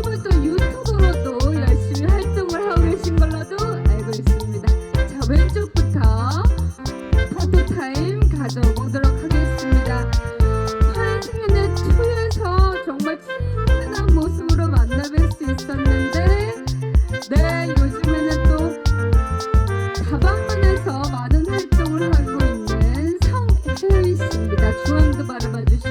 그리고 또 유튜브로 도 열심히 활동을 하고 계신 걸로도 알고 있습니다. 자, 왼쪽부터 파토타임 가져보도록 하겠습니다. 파인트맨의 투에서 정말 친근한 모습으로 만나뵐 수 있었는데, 네, 요즘에는 또 다방문에서 많은 활동을 하고 있는 성혜이 씨입니다. 주황도 바로 봐주시고